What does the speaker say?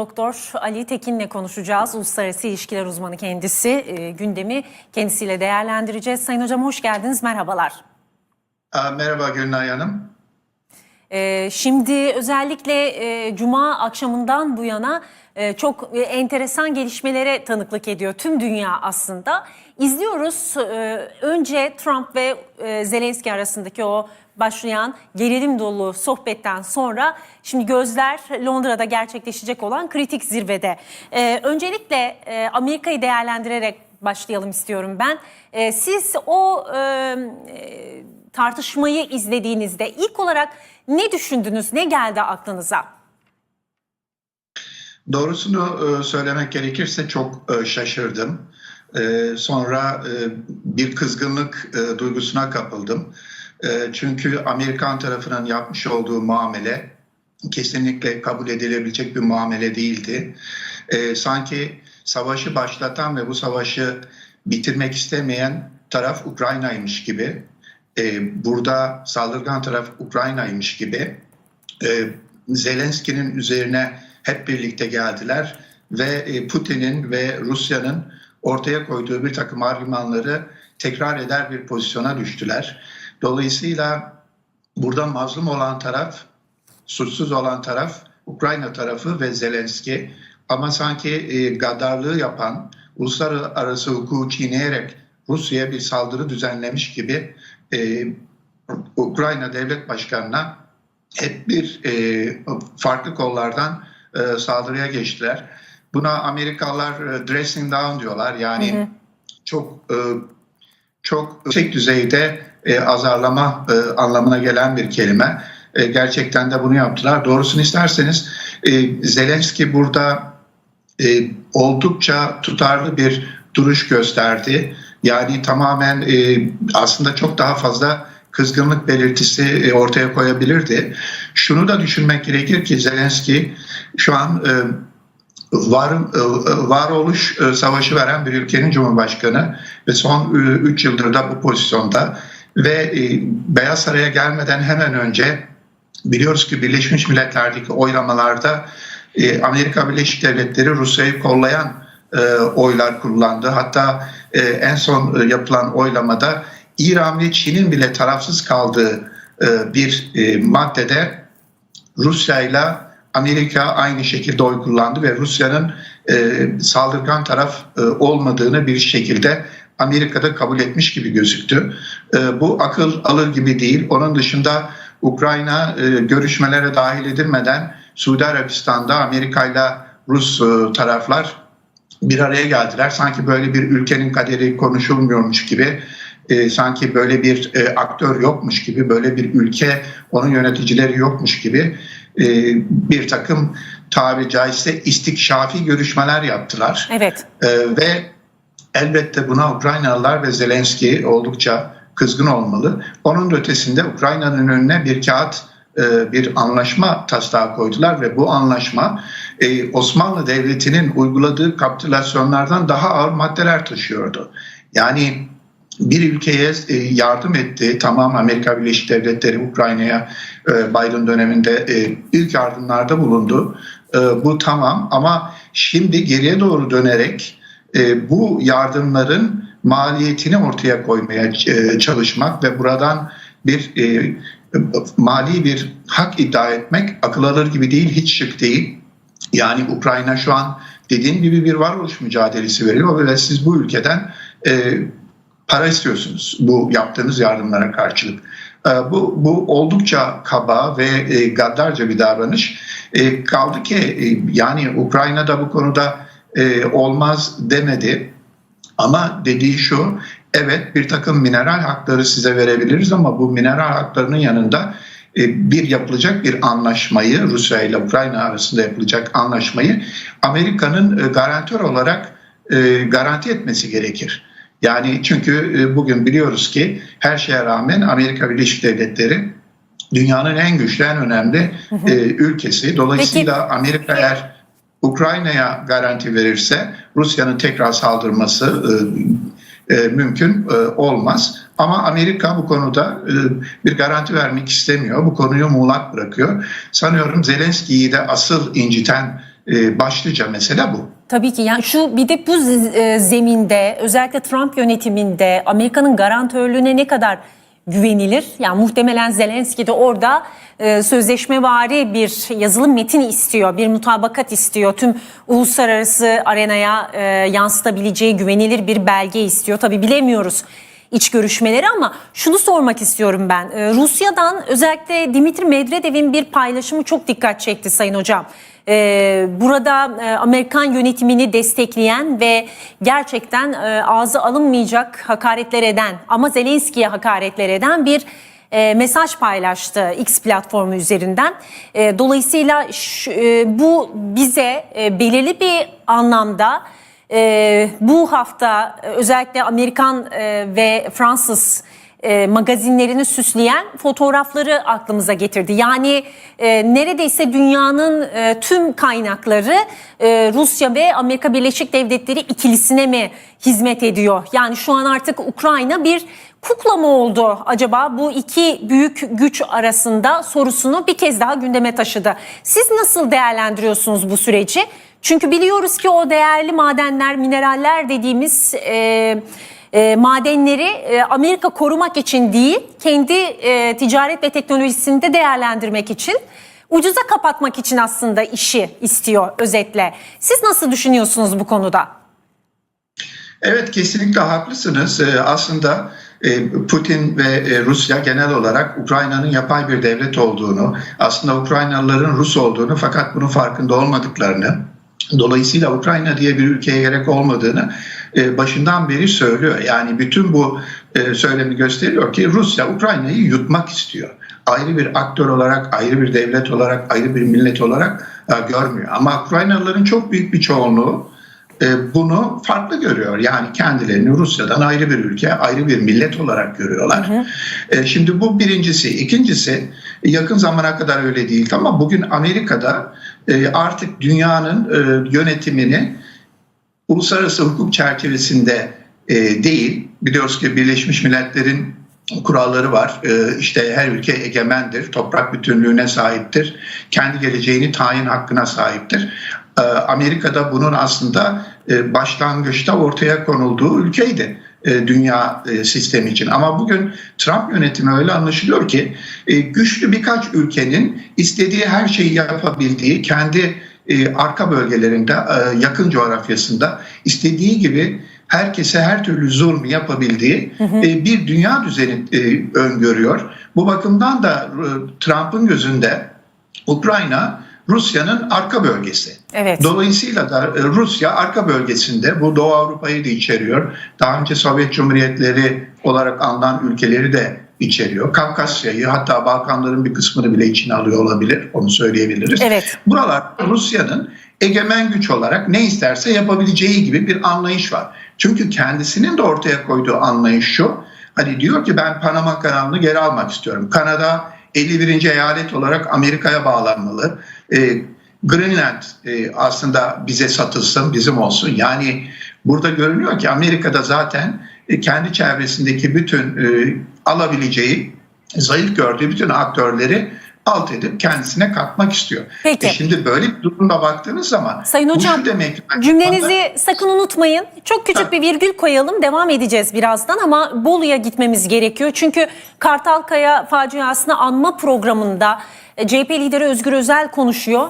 Doktor Ali Tekin'le konuşacağız. Uluslararası ilişkiler uzmanı kendisi. E, gündemi kendisiyle değerlendireceğiz. Sayın hocam hoş geldiniz. Merhabalar. Merhaba Gülnay Hanım. E, şimdi özellikle e, Cuma akşamından bu yana e, çok e, enteresan gelişmelere tanıklık ediyor tüm dünya aslında. İzliyoruz önce Trump ve e, Zelenski arasındaki o başlayan gerilim dolu sohbetten sonra şimdi gözler Londra'da gerçekleşecek olan kritik zirvede. Öncelikle Amerika'yı değerlendirerek başlayalım istiyorum ben. Siz o tartışmayı izlediğinizde ilk olarak ne düşündünüz, ne geldi aklınıza? Doğrusunu e, söylemek gerekirse çok e, şaşırdım. E, Sonra bir kızgınlık duygusuna kapıldım. Çünkü Amerikan tarafının yapmış olduğu muamele kesinlikle kabul edilebilecek bir muamele değildi. Sanki savaşı başlatan ve bu savaşı bitirmek istemeyen taraf Ukrayna'ymış gibi. E, Burada saldırgan taraf Ukrayna'ymış gibi. E, Zelenski'nin üzerine hep birlikte geldiler ve e, Putin'in ve Rusya'nın ortaya koyduğu bir takım argümanları tekrar eder bir pozisyona düştüler. Dolayısıyla burada mazlum olan taraf, suçsuz olan taraf Ukrayna tarafı ve Zelenski. Ama sanki e, gaddarlığı yapan, uluslararası hukuku çiğneyerek Rusya'ya bir saldırı düzenlemiş gibi e, Ukrayna Devlet Başkanı'na hep bir e, farklı kollardan e, saldırıya geçtiler. Buna Amerikalılar e, dressing down diyorlar. Yani Hı hı. çok e, çok yüksek düzeyde e, azarlama e, anlamına gelen bir kelime. E, gerçekten de bunu yaptılar. Doğrusunu isterseniz e, Zelenski burada e, oldukça tutarlı bir duruş gösterdi. Yani tamamen e, aslında çok daha fazla kızgınlık belirtisi e, ortaya koyabilirdi. Şunu da düşünmek gerekir ki Zelenski şu an e, var, e, varoluş savaşı veren bir ülkenin cumhurbaşkanı ve son 3 yıldır da bu pozisyonda ve Beyaz Saray'a gelmeden hemen önce biliyoruz ki Birleşmiş Milletler'deki oylamalarda Amerika Birleşik Devletleri Rusya'yı kollayan oylar kullandı. Hatta e, en son e, yapılan oylamada İran ve Çin'in bile tarafsız kaldığı e, bir e, maddede Rusya ile Amerika aynı şekilde oy kullandı ve Rusya'nın e, saldırgan taraf e, olmadığını bir şekilde Amerika'da kabul etmiş gibi gözüktü. E, bu akıl alır gibi değil. Onun dışında Ukrayna e, görüşmelere dahil edilmeden Suudi Arabistan'da Amerika ile Rus e, taraflar bir araya geldiler. Sanki böyle bir ülkenin kaderi konuşulmuyormuş gibi, e, sanki böyle bir e, aktör yokmuş gibi, böyle bir ülke, onun yöneticileri yokmuş gibi e, bir takım tabiri caizse istikşafi görüşmeler yaptılar. Evet. E, ve elbette buna Ukraynalılar ve Zelenski oldukça kızgın olmalı. Onun ötesinde Ukrayna'nın önüne bir kağıt e, bir anlaşma taslağı koydular ve bu anlaşma e, Osmanlı Devleti'nin uyguladığı kapitülasyonlardan daha ağır maddeler taşıyordu. Yani bir ülkeye e, yardım etti. Tamam Amerika Birleşik Devletleri Ukrayna'ya e, Biden döneminde ilk yardımlarda bulundu. Bu tamam ama şimdi geriye doğru dönerek bu yardımların maliyetini ortaya koymaya çalışmak ve buradan bir mali bir hak iddia etmek akıl alır gibi değil, hiç şık değil. Yani Ukrayna şu an dediğim gibi bir varoluş mücadelesi veriyor ve siz bu ülkeden e, para istiyorsunuz bu yaptığınız yardımlara karşılık. E, bu, bu oldukça kaba ve e, gaddarca bir davranış. E, kaldı ki e, yani Ukrayna'da bu konuda e, olmaz demedi. Ama dediği şu, evet bir takım mineral hakları size verebiliriz ama bu mineral haklarının yanında bir yapılacak bir anlaşmayı, Rusya ile Ukrayna arasında yapılacak anlaşmayı Amerika'nın e, garantör olarak e, garanti etmesi gerekir. Yani çünkü e, bugün biliyoruz ki her şeye rağmen Amerika Birleşik Devletleri dünyanın en güçlü, en önemli e, ülkesi. Dolayısıyla Amerika eğer Ukrayna'ya garanti verirse Rusya'nın tekrar saldırması e, e, mümkün e, olmaz. Ama Amerika bu konuda e, bir garanti vermek istemiyor. Bu konuyu muğlak bırakıyor. Sanıyorum Zelenski'yi de asıl inciten E, başlıca mesele bu. Tabii ki yani şu bir de bu e, zeminde özellikle Trump yönetiminde Amerika'nın garantörlüğüne ne kadar güvenilir? Yani muhtemelen Zelenski de orada sözleşmevari bir yazılı metin istiyor, bir mutabakat istiyor. Tüm uluslararası arenaya yansıtabileceği güvenilir bir belge istiyor. Tabii bilemiyoruz iç görüşmeleri ama şunu sormak istiyorum ben. Ee, Rusya'dan özellikle Dimitri Medvedev'in bir paylaşımı çok dikkat çekti Sayın Hocam. Ee, burada e, Amerikan yönetimini destekleyen ve gerçekten e, ağzı alınmayacak hakaretler eden ama Zelenski'ye hakaretler eden bir e, mesaj paylaştı X platformu üzerinden. E, dolayısıyla bu bize belirli bir anlamda ee, bu hafta e, özellikle Amerikan e, ve Fransız e, magazinlerini süsleyen fotoğrafları aklımıza getirdi. Yani e, neredeyse dünyanın e, tüm kaynakları e, Rusya ve Amerika Birleşik Devletleri ikilisine mi hizmet ediyor? Yani şu an artık Ukrayna bir kukla mı oldu acaba bu iki büyük güç arasında sorusunu bir kez daha gündeme taşıdı. Siz nasıl değerlendiriyorsunuz bu süreci? Çünkü biliyoruz ki o değerli madenler, mineraller dediğimiz e, e, madenleri e, Amerika korumak için değil, kendi e, ticaret ve teknolojisini de değerlendirmek için, ucuza kapatmak için aslında işi istiyor özetle. Siz nasıl düşünüyorsunuz bu konuda? Evet kesinlikle haklısınız. Ee, aslında e, Putin ve e, Rusya genel olarak Ukrayna'nın yapay bir devlet olduğunu, aslında Ukraynalıların Rus olduğunu fakat bunun farkında olmadıklarını, dolayısıyla Ukrayna diye bir ülkeye gerek olmadığını e, başından beri söylüyor. Yani bütün bu e, söylemi gösteriyor ki Rusya Ukrayna'yı yutmak istiyor. Ayrı bir aktör olarak, ayrı bir devlet olarak, ayrı bir millet olarak e, görmüyor. Ama Ukraynalıların çok büyük bir çoğunluğu bunu farklı görüyor. Yani kendilerini Rusya'dan ayrı bir ülke, ayrı bir millet olarak görüyorlar. E, Şimdi bu birincisi. İkincisi yakın zamana kadar öyle değildi ama bugün Amerika'da artık dünyanın e, yönetimini uluslararası hukuk çerçevesinde e, değil, biliyoruz ki Birleşmiş Milletler'in kuralları var. E, işte her ülke egemendir, toprak bütünlüğüne sahiptir, kendi geleceğini tayin hakkına sahiptir. E, Amerika'da bunun aslında e, başlangıçta ortaya konulduğu ülkeydi e, dünya e, sistemi için. Ama bugün Trump yönetimi öyle anlaşılıyor ki e, güçlü birkaç ülkenin istediği her şeyi yapabildiği, kendi e, arka bölgelerinde, e, yakın coğrafyasında istediği gibi herkese her türlü zulmü yapabildiği e, bir dünya düzeni e, öngörüyor. Bu bakımdan da e, Trump'ın gözünde Ukrayna Rusya'nın arka bölgesi. Evet. Dolayısıyla da e, Rusya arka bölgesinde bu Doğu Avrupa'yı da içeriyor. Daha önce Sovyet Cumhuriyetleri olarak anılan ülkeleri de içeriyor. Kafkasya'yı hatta Balkanların bir kısmını bile içine alıyor olabilir. Onu söyleyebiliriz. Evet. Buralar Rusya'nın egemen güç olarak ne isterse yapabileceği gibi bir anlayış var. Çünkü kendisinin de ortaya koyduğu anlayış şu. Hani diyor ki ben Panama kanalını geri almak istiyorum. Kanada 51. eyalet olarak Amerika'ya bağlanmalı. Ee, Greenland e, aslında bize satılsın, bizim olsun. Yani burada görünüyor ki Amerika'da zaten e, kendi çevresindeki bütün e, alabileceği, zayıf gördüğü bütün aktörleri alt edip kendisine katmak istiyor. Peki. E şimdi böyle bir durumda baktığınız zaman Sayın Hocam demek cümlenizi sakın unutmayın. Çok küçük bir virgül koyalım. Devam edeceğiz birazdan ama Bolu'ya gitmemiz gerekiyor. Çünkü Kartalkaya faciasını anma programında e, CHP lideri Özgür Özel konuşuyor.